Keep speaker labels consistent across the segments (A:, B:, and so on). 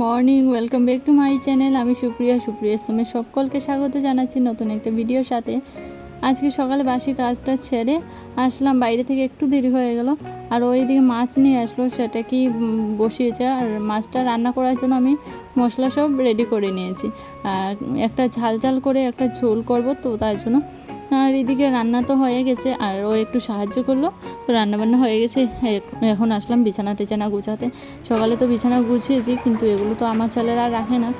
A: Morning, welcome back to my channel. আমি সুপ্রিয়া সুপ্রিয়া সোমে সকলকে স্বাগত জানাচ্ছি নতুন একটা ভিডিওর সাথে। আজকে সকালে বাসি কাজটা সেরে আসলাম, বাইরে থেকে একটু দেরি হয়ে গেল। আর ওইদিকে মাছ নিয়ে আসলো, সেটা কি বসিয়েছে। আর মাছটা রান্না করার জন্য আমি মশলা সব রেডি করে নিয়েছি। একটা ঝাল ঝাল করে একটা ঝোল করব তো তার জন্য। আর এদিকে রান্না তো হয়ে গেছে, আর ও একটু সাহায্য করল। তো রান্নাবান্না হয়ে গেছে এখন আসলাম বিছানা টিছানা গুছাতে। সকালে তো বিছানা গুছিয়েছি, কিন্তু এগুলো তো আমার ছেলেরা রাখে না।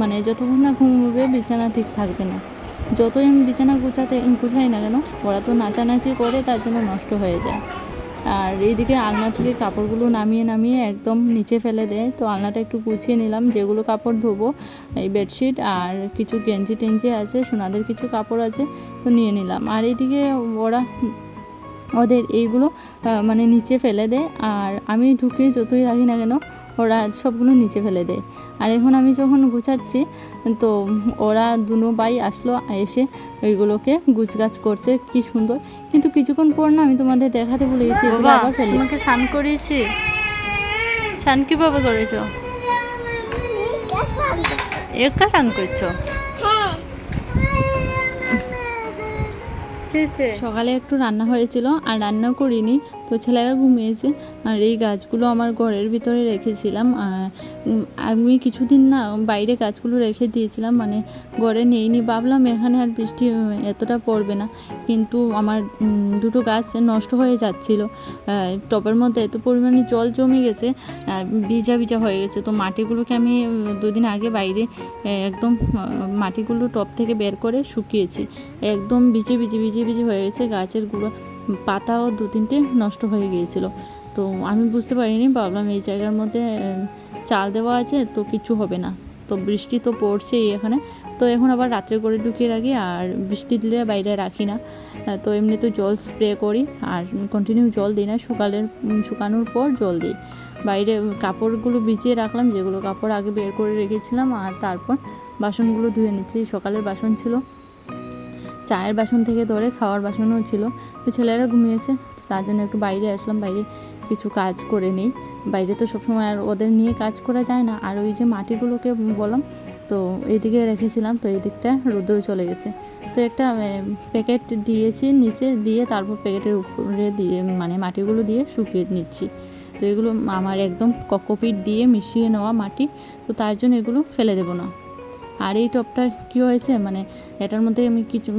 A: মানে যতক্ষণ না ঘুমবে বিছানা ঠিক থাকবে না। যতই আমি বিছানা গুছাতে গুছাই না কেন, ওরা তো নাচানাচি করে, তার জন্য নষ্ট হয়ে যায়। আর এইদিকে আলনা থেকে কাপড়গুলো নামিয়ে নামিয়ে একদম নিচে ফেলে দেয়। তো আলনাটা একটু গুছিয়ে নিলাম, যেগুলো কাপড় ধোবো, এই বেডশিট আর কিছু গেঞ্জি টেঞ্জি আছে, সোনাদের কিছু কাপড় আছে, তো নিয়ে নিলাম। আর এইদিকে ওরা, ওদের এইগুলো মানে নিচে ফেলে দেয়। আর আমি ঢুকে যতই রাখি না কেন ওরা সবগুলো নিচে ফেলে দেয়। আর এখন আমি যখন গুছাচ্ছি তো ওরা দুনো ভাই আসলো এসে ওইগুলোকে গুছগাছ করছে কি সুন্দর। কিন্তু কিছুক্ষণ পর না আমি তোমাদের দেখাতে ভুলে গেছি এগুলো আবার ফেলে। তোমাকে স্নান করিয়েছি। স্নান কীভাবে করেছ? একা স্নান করছ? সকালে একটু রান্না হয়েছিল আর রান্না করিনি। তো ছেলেরা ঘুমিয়েছে আর এই গাছগুলো আমার ঘরের ভিতরে রেখেছিলাম। আমি কিছুদিন না বাইরে গাছগুলো রেখে দিয়েছিলাম মানে ঘরে নেই নি ভাবলাম এখানে আর বৃষ্টি এতটা পড়বে না। কিন্তু আমার দুটো গাছ নষ্ট হয়ে যাচ্ছিল। টবের মধ্যে এত পরিমাণে জল জমে গেছে ভিজা ভিজা হয়ে গেছে। তো মাটিগুলোকে আমি দুদিন আগে বাইরে একদম মাটিগুলো টব থেকে বের করে শুকিয়েছি। একদম ভিজে ভিজে ভিজে ভিজে হয়ে গেছে গাছের গুঁড়ো। পাতাও দু তিনটে নষ্ট হয়ে গিয়েছিল। তো আমি বুঝতে পারিনি ভাবলাম এই জায়গার মধ্যে চাল দেওয়া আছে তো কিছু হবে না। তো বৃষ্টি তো পড়ছেই এখানে। তো এখন আবার রাত্রে করে ঢুকিয়ে রাখি আর বৃষ্টি দিলে বাইরে রাখি না। তো এমনি তো জল স্প্রে করি আর কন্টিনিউ জল দিই না। সকালের শুকানোর পর জল দিই। বাইরে কাপড়গুলো ভিজিয়ে রাখলাম, যেগুলো কাপড় আগে বের করে রেখেছিলাম আর তারপর বাসনগুলো ধুয়ে নিচ্ছি। সকালের বাসন ছিল, চায়ের বাসন থেকে ধরে খাওয়ার বাসনও ছিল। তো ছেলেরা ঘুমিয়েছে তার জন্য একটু বাইরে আসলাম, বাইরে কিছু কাজ করে নিই। বাইরে তো সবসময় আর ওদের নিয়ে কাজ করা যায় না। আর ওই যে মাটিগুলোকে বললাম, তো এইদিকে রেখেছিলাম, তো এই রোদ্র চলে গেছে। তো একটা প্যাকেট দিয়েছি নিচে, দিয়ে তারপর প্যাকেটের উপরে দিয়ে মানে মাটিগুলো দিয়ে শুকিয়ে নিচ্ছি। তো এগুলো আমার একদম ককোপিট দিয়ে মিশিয়ে নেওয়া মাটি, তো তার জন্য এগুলো ফেলে দেবো না। আর এই টবটা কী হয়েছে? মানে এটার মধ্যে আমি কিছু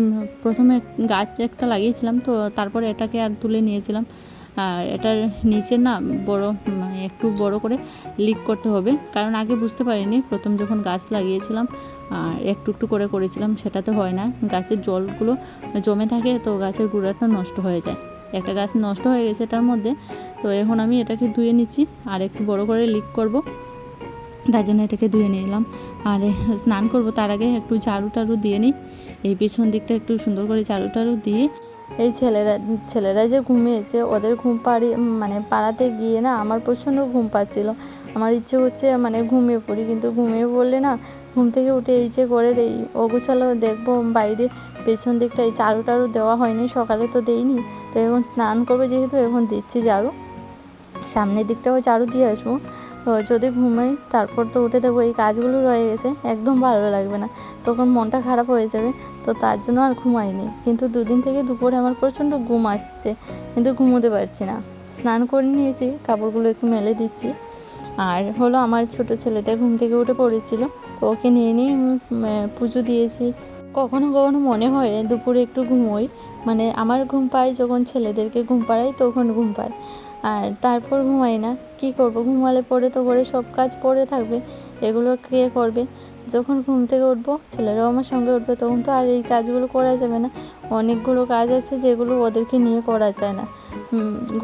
A: প্রথমে গাছ একটা লাগিয়েছিলাম, তো তারপরে এটাকে আর তুলে নিয়েছিলাম। আর এটার নিচে না বড় মানে একটু বড় করে লিক করতে হবে, কারণ আগে বুঝতে পারিনি। প্রথম যখন গাছ লাগিয়েছিলাম, আর একটু একটু করে করেছিলাম, সেটাতে হয় না। গাছের জলগুলো জমে থাকে, তো গাছের গুঁড়াটা নষ্ট হয়ে যায়। একটা গাছ নষ্ট হয়ে গেছে এটার মধ্যে, তো এখন আমি এটাকে ধুয়ে নিচ্ছি, আর একটু বড় করে লিক করব। তার জন্য এটাকে ধুয়ে নিলাম আর স্নান করব তার আগে একটু ঝাড়ু টাড়ু দিয়ে নিই। এই পেছন দিকটা একটু সুন্দর করে ঝাড়ু টাড়ু দিয়ে এই ছেলেরা ছেলেরা যে ঘুমিয়েছে, ওদের ঘুম পাড়ি মানে পাড়াতে গিয়ে না আমার প্রচণ্ড ঘুম পাচ্ছিল। আমার ইচ্ছে হচ্ছে মানে ঘুমিয়ে পড়ি, কিন্তু ঘুমিয়ে পড়লে না ঘুম থেকে উঠে এই যে করে দেই, অগোছালো দেখব বাইরে পেছন দিকটা এই ঝাড়ু টাড়ু দেওয়া হয়নি, সকালে তো দেইনি। তো এখন স্নান করব যেহেতু, এখন দিচ্ছি ঝাড়ু। সামনের দিকটাও ঝাড়ু দিয়ে আসব। যদি ঘুমাই, তারপর তো উঠে দেবো এই কাজগুলো রয়ে গেছে, একদম ভালো লাগবে না। তখন মনটা খারাপ হয়ে যাবে, তো তার জন্য আর ঘুমাইনি। কিন্তু দুদিন থেকে দুপুরে আমার প্রচণ্ড ঘুম আসছে, কিন্তু ঘুমোতে পারছি না। স্নান করে নিয়েছি, কাপড়গুলো একটু মেলে দিচ্ছি। আর হলো আমার ছোট ছেলেটা ঘুম থেকে উঠে পড়েছিল, তো ওকে নিয়ে নিয়ে পুজো দিয়েছি কখনো কখনো মনে হয় দুপুরে একটু ঘুমোই। মানে আমার ঘুম পাই যখন ছেলেদেরকে ঘুম পাড়াই তখন ঘুম পায়। আর তারপর ঘুমাই না। কি করব? ঘুমালে পরে তো ঘরে সব কাজ পড়ে থাকবে। এগুলো কে করবে? যখন ঘুম থেকে উঠবো, ছেলেরাও আমার সঙ্গে উঠবে, তখন তো আর এই কাজগুলো করা যাবে না। অনেকগুলো কাজ আছে যেগুলো ওদেরকে নিয়ে করা যায় না।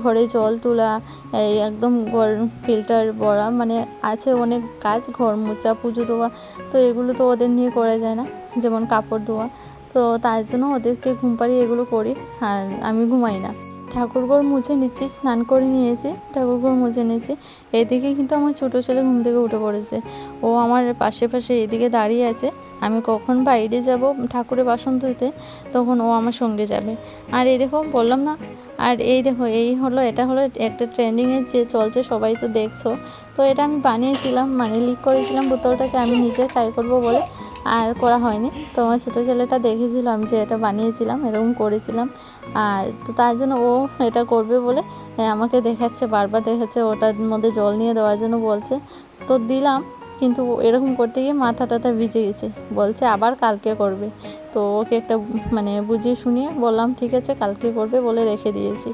A: ঘরে জল তোলা, এই একদম ঘর ফিল্টার ভরা মানে আছে অনেক কাজ, ঘর মোচা পুজো দেওয়া, তো এগুলো তো ওদের নিয়ে করা যায় না, যেমন কাপড় ধোয়া। তো তার জন্য ওদেরকে ঘুম পাড়িয়ে এগুলো করি, আর আমি ঘুমাই না। ঠাকুরঘর মুছে নিচ্ছি স্নান করে নিয়েছি, ঠাকুরঘর মুছে নিয়েছি। এদিকে কিন্তু আমার ছোটো ছেলে ঘুম থেকে উঠে পড়েছে। ও আমার পাশে পাশে এদিকে দাঁড়িয়ে আছে। আমি কখন বাইরে যাব ঠাকুরের বাসন ধুইতে তখন ও আমার সঙ্গে যাবে। আর এই দেখো, বললাম না, আর এই দেখো, এই হলো, এটা হলো একটা ট্রেন্ডিংয়ের যে চলছে, সবাই তো দেখছ। তো এটা আমি বানিয়েছিলাম মানে লিক করেছিলাম, বোতলটাকে আমি নিজে ট্রাই করব বলে। আর করা হয়নি। তো আমার ছোটো ছেলেটা দেখেছিল, আমি যে এটা বানিয়েছিলাম, এরকম করেছিলাম। আর তো তার জন্য ও এটা করবে বলে আমাকে দেখাচ্ছে, বারবার দেখাচ্ছে, ওটার মধ্যে জল নিয়ে দেওয়ার জন্য বলছে। তো দিলাম, কিন্তু এরকম করতে গিয়ে মাথা টাথা ভিজে গেছে। বলছে আবার কালকে করবে। তো ওকে একটা মানে বুঝিয়ে শুনিয়ে বললাম, ঠিক আছে, কালকে করবে বলে রেখে দিয়েছি।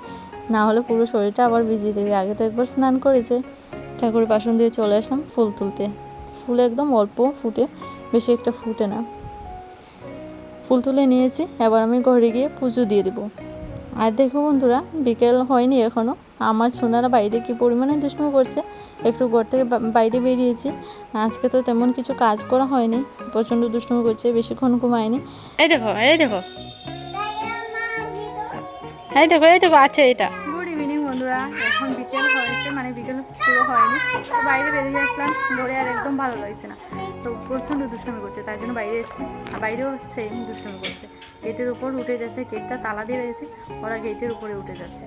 A: না হলে পুরো শরীরটা আবার ভিজিয়ে দেবে। আগে তো একবার স্নান করেছে। ঠাকুরের বাসন দিয়ে চলে আসলাম ফুল তুলতে। ফুল একদম অল্প ফুটে বেশি একটা ফুটে না। ফুল তুলে নিয়েছি, এবার আমি ঘরে গিয়ে পুজো দিয়ে দেবো। আর দেখো বন্ধুরা, বিকেল হয়নি এখনও আমার সোনারা বাইরে কি পরিমাণে দুষ্টুমি করছে, একটু ঘর থেকে বাইরে বেরিয়েছি। আজকে তো তেমন কিছু কাজ করা হয়নি, প্রচণ্ড দুষ্টুমি করছে, বেশিক্ষণ ঘুমায়নি। এই দেখো এই দেখো। এই দেখো এই দেখো, আছে এটা। এখন বিকেল হয়েছে মানে বিকেল পুরো হয়নি। তো বাইরে বেরিয়ে আসলাম ঘরে আর একদম ভালো লাগছে না। তো প্রচণ্ড দুষ্টুমি করছে, তার জন্য বাইরে এসেছি। আর বাইরেও সেম দুষ্টমি করছে। গেটের উপর উঠে যাচ্ছে, গেটটা তালা দিয়ে রয়েছে ওরা গেটের উপরে উঠে যাচ্ছে।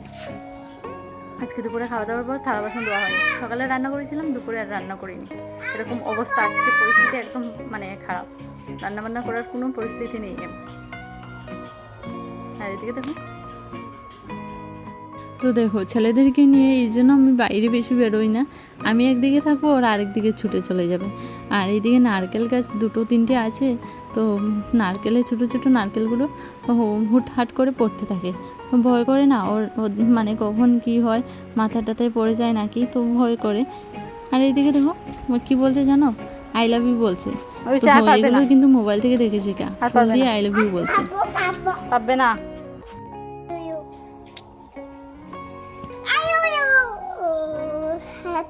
A: আজকে দুপুরে খাওয়া দাওয়ার পর থালা বাসন দেওয়া হয়নি। সকালে রান্না করেছিলাম, দুপুরে আর রান্না করিনি। এরকম অবস্থা, আজকে পরিস্থিতি একদম মানে খারাপ। রান্না বান্না করার কোনো পরিস্থিতি নেই আর এদিকে দেখুন। তো দেখো ছেলেদেরকে নিয়ে এই জন্য আমি বাইরে বেশি বেরোই না। আমি একদিকে থাকব ওরা আরেকদিকে ছুটে চলে যাবে। আর এইদিকে নারকেল গাছ দুটো তিনটে আছে তো নারকেলের ছোটো ছোটো নারকেলগুলো হুটহাট করে পড়তে থাকে। তো ভয় করে না ওর ওর মানে কখন কি হয় মাথা টাথায় পড়ে যায় নাকি তো ভয় করে। আর এইদিকে দেখো ও কি বলছে জানো? আই লাভ ইউ বলছে। এগুলো কিন্তু মোবাইল থেকে দেখে শেখা দিয়ে আই লাভ ইউ বলছে। পারবে না।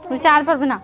A: বলছে আর পারবে না।